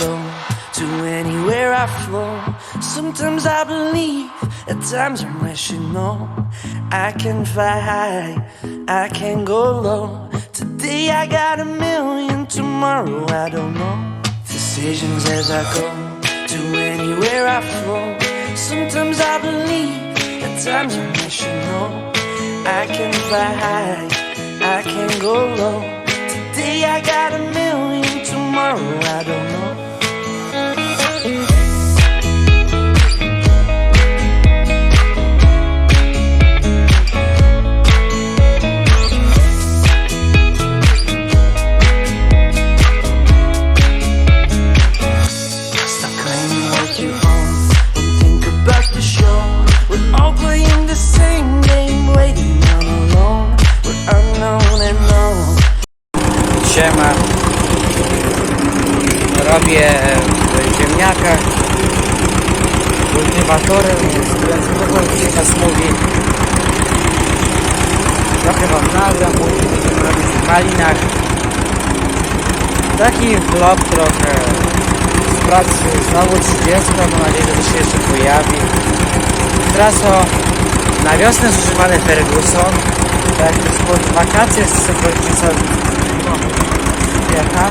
go, to anywhere I flow. Sometimes I believe, at times I'm rational. I can fly high, I can go low. Today I got a million, tomorrow I don't know. Decisions as I go, to anywhere I flow. Sometimes I believe, at times I'm rational. I can fly high, I can go low. Today I got a million, tomorrow I don't know. Taki vlog trochę z pracy znowu 30, mam nadzieję, że to się jeszcze pojawi. Teraz o na wiosnę zużywany Ferguson, tak już pod wakacje z rodzica jaka,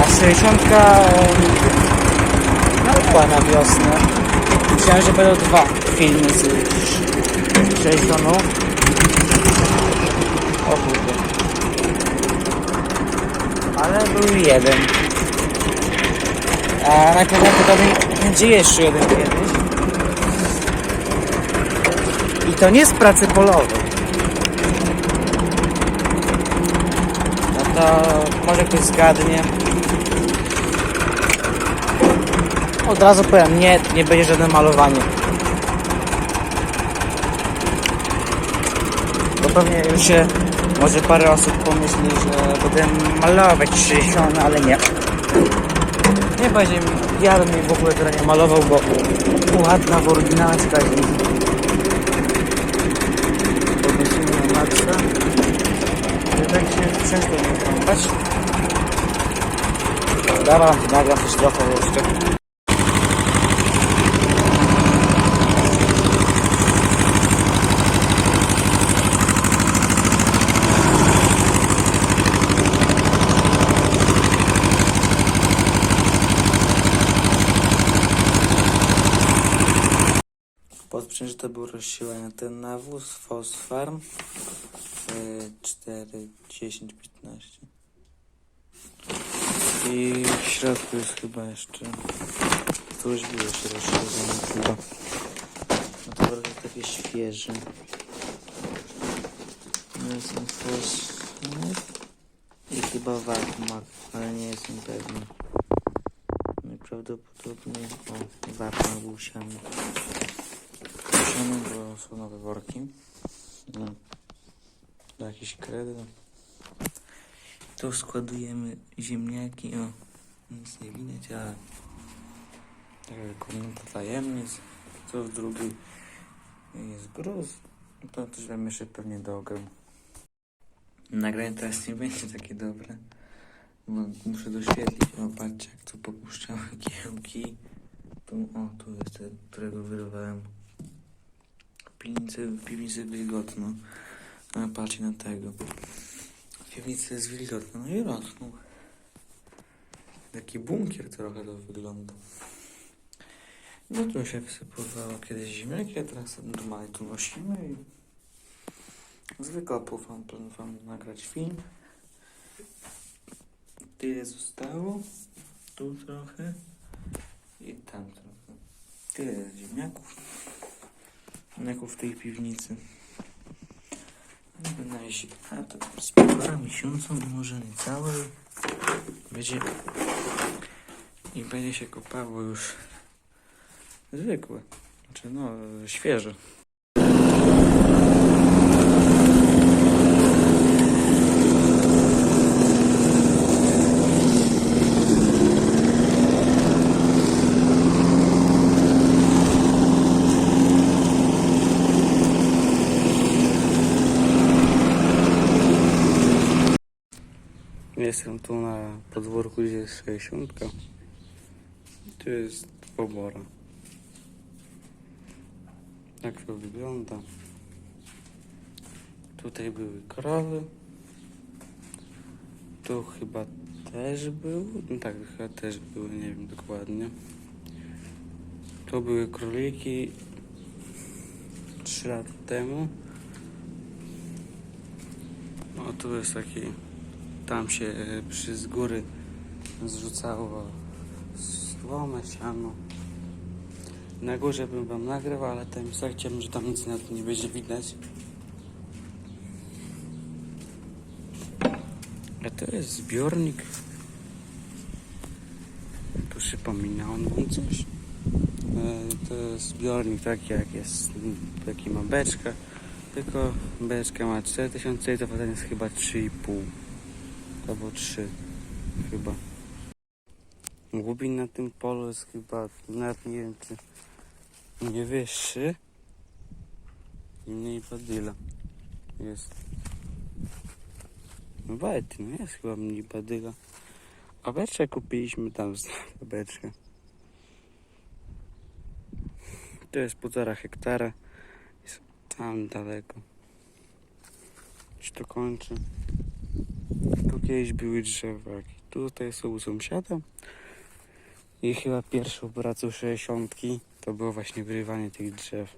a 60 nałkła na wiosnę. Myślałem, że będą dwa filmy z 60. O kurde. Ale był jeden. A najprawdopodobniej będzie jeszcze jeden kiedyś. I to nie z pracy polowej. No to może ktoś zgadnie. Od razu powiem, nie, nie będzie żadne malowanie. Bo pewnie już się może parę osób pomyśli, że będę malować 60, ale nie. Nie będzie ja bym jej w ogóle teraz nie malował, bo ładna w oryginalska jest. Podnosimy na maksa. Jednak się przestał nie kąpać. Dobra, nagram też trochę jeszcze. To był rozsiłany ten nawóz Fosfarm 4, 10, 15 i w środku jest chyba jeszcze już było się rozszerzone chyba. No to bardzo takie świeże. No jest fosfor i chyba warmak ale nie jestem pewny. Najprawdopodobniej o warmak był Siany, bo są nowe worki no. Jakiś kredyt tu składujemy ziemniaki, o, nic nie widać, ale taka komnata tajemnic, tu w drugiej jest gruz, to też wam jeszcze pewnie dogrę. Nagranie teraz nie będzie takie dobre, bo muszę doświetlić, o patrzcie jak tu popuszczały kiełki, tu, o, tu jest ten, którego wyrwałem. Piwnicy, w piwnicy wilgotno, a patrzcie na tego. W piwnicy jest wilgotno, no i rosną. Taki bunkier trochę to wygląda. No tu się wysypywało kiedyś ziemniaki, a teraz normalnie tu nosimy i zwykle wam planowałem nagrać film. Tyle zostało, tu trochę i tam trochę. Tyle ziemniaków. Ziemniaków w tej piwnicy. Na jeśli, a to z półtora miesiąca, może nie całe, będzie i będzie się kopało już zwykłe, znaczy no świeże. Jestem tu na podwórku, gdzie jest 60. Tu jest obora. Jak to wygląda? Tutaj były krowy. Tu chyba też był. No tak, chyba też były, nie wiem dokładnie. Tu były króliki 3 lata temu. O, tu jest taki. Tam się e, przy z góry zrzucało słomę, siano. Na górze bym wam nagrał, ale tam chciałem, że tam nic na to nie będzie widać. A to jest zbiornik. Tu przypominał nam coś. E, To jest zbiornik taki jak jest, taki ma beczka. Tylko beczka ma 4000 i to jest chyba 3,5. Albo 3 chyba. Głubin na tym polu jest chyba, nawet nie wiem czy nie wyższy. I mniej badyla jest. No bajty, no jest chyba mniej badyla. A beczkę kupiliśmy tam z beczkę. To jest półtora hektara. Jest tam daleko. Się to kończy. Tu kiedyś były drzewa. Tutaj są u sąsiada. I chyba pierwszą pracą 60 to było właśnie wyrywanie tych drzew.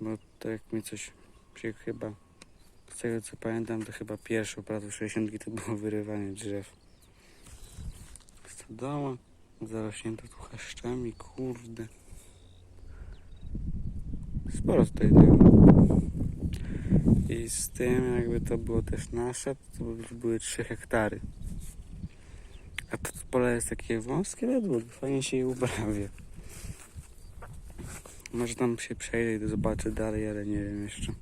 Bo tak mi coś się chyba z tego co pamiętam to chyba pierwszą pracą 60 to było wyrywanie drzew. Stodoła zarośnięta tu chaszczami, kurde. Sporo tutaj tego. I z tym jakby to było też nasze, to były 3 hektary. A to pole jest takie wąskie, długie, fajnie się je uprawia. Może tam się przejdę i zobaczę dalej, ale nie wiem jeszcze.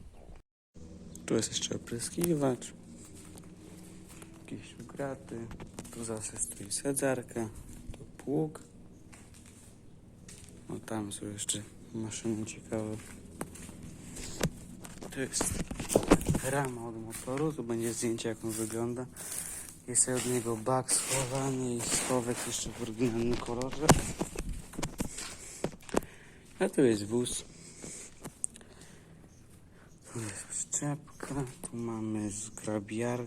Tu jest jeszcze opryskiwacz. Jakieś graty. Tu zawsze stoi sadzarka. Tu pług. No tam są jeszcze maszyny ciekawe. Tu jest rama od motoru. Tu będzie zdjęcie jak on wygląda. Jest od niego bak schowany i schowek jeszcze w oryginalnym kolorze. A tu jest wóz. Tu jest przyczepka. Tu mamy zgrabiar...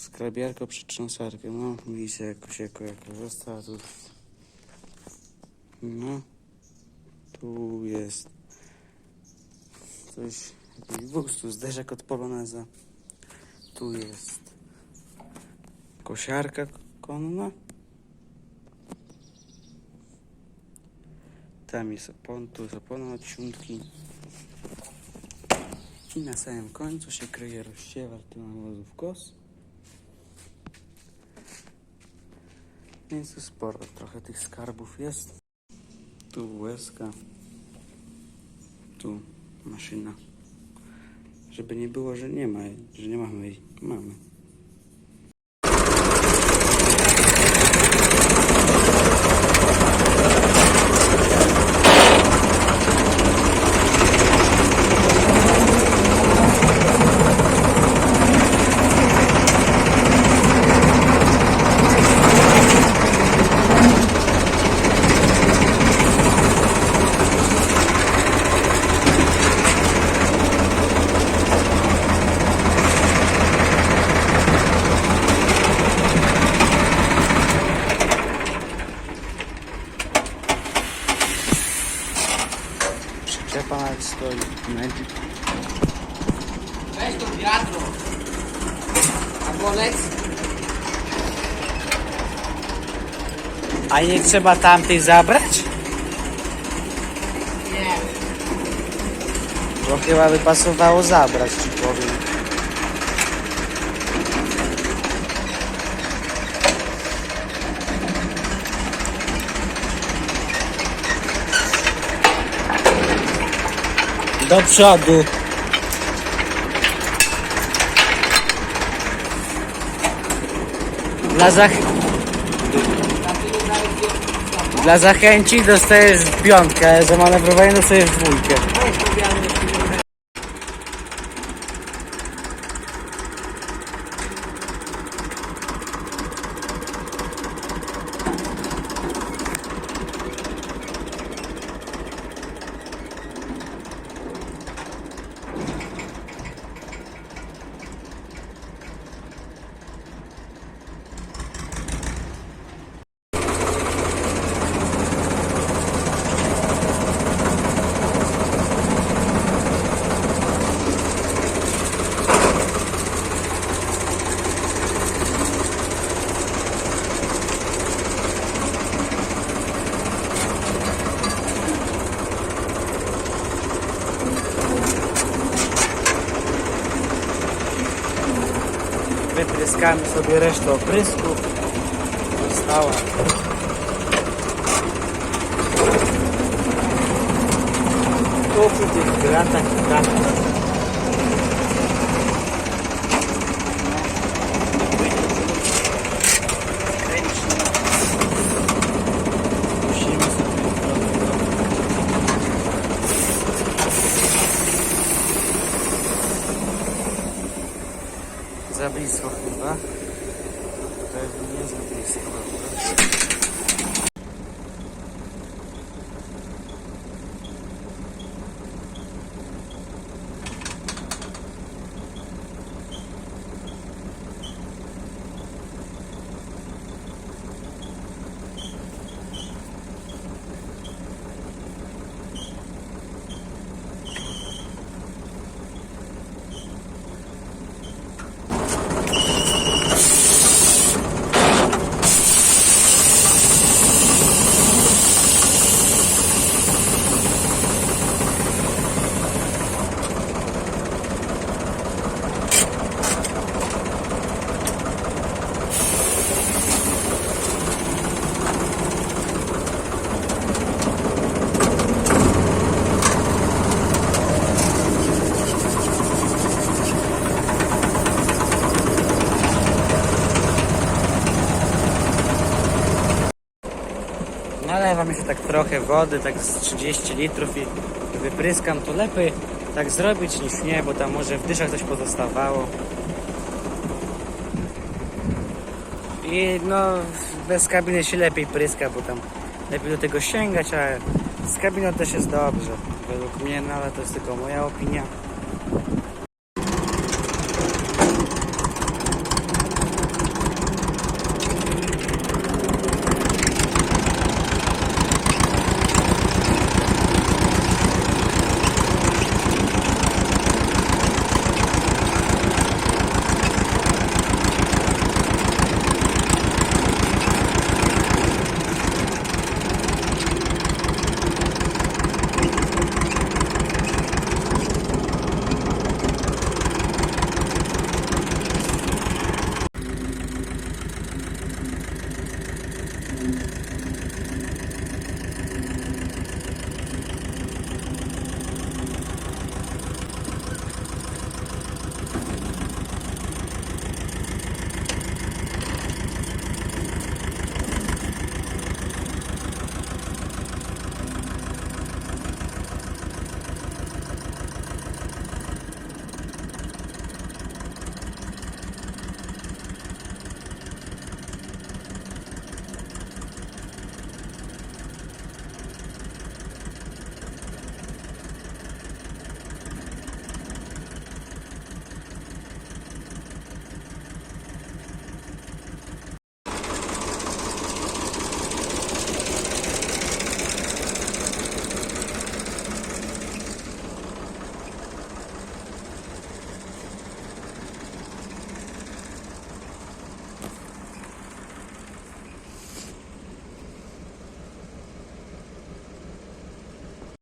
zgrabiarkę przytrząsarkę. No, widzicie jakoś jako, jako została tu. No. Tu jest coś, jakiś wóz, tu zderzak od poloneza. Tu jest kosiarka konna. Tam jest opon, tu jest opona od siódmki. I na samym końcu się kryje rozsiewar tu nawozów kos. Więc tu sporo trochę tych skarbów jest. Tu łezka. Tu maszyna. Żeby nie było, że nie ma, że nie mamy. Mamy. Przyczepa nawet stoi. Medic. Weź to wiadro. A bolec? A nie trzeba tamtych zabrać? Nie. Bo chyba by pasowało zabrać, ci powiem. Do przodu. Dla, zach... Dla zachęci dostajesz piątkę, za manewrowanie dostajesz dwójkę. витріскаємо собі решту оприску. Вистава. Топчуть їх грата, грата. Za blisko chyba. Pewnie za tak trochę wody, tak z 30 litrów i wypryskam, to lepiej tak zrobić niż nie, bo tam może w dyszach coś pozostawało. I no, bez kabiny się lepiej pryska, bo tam lepiej do tego sięgać, a z kabiną też jest dobrze, według mnie, no ale to jest tylko moja opinia.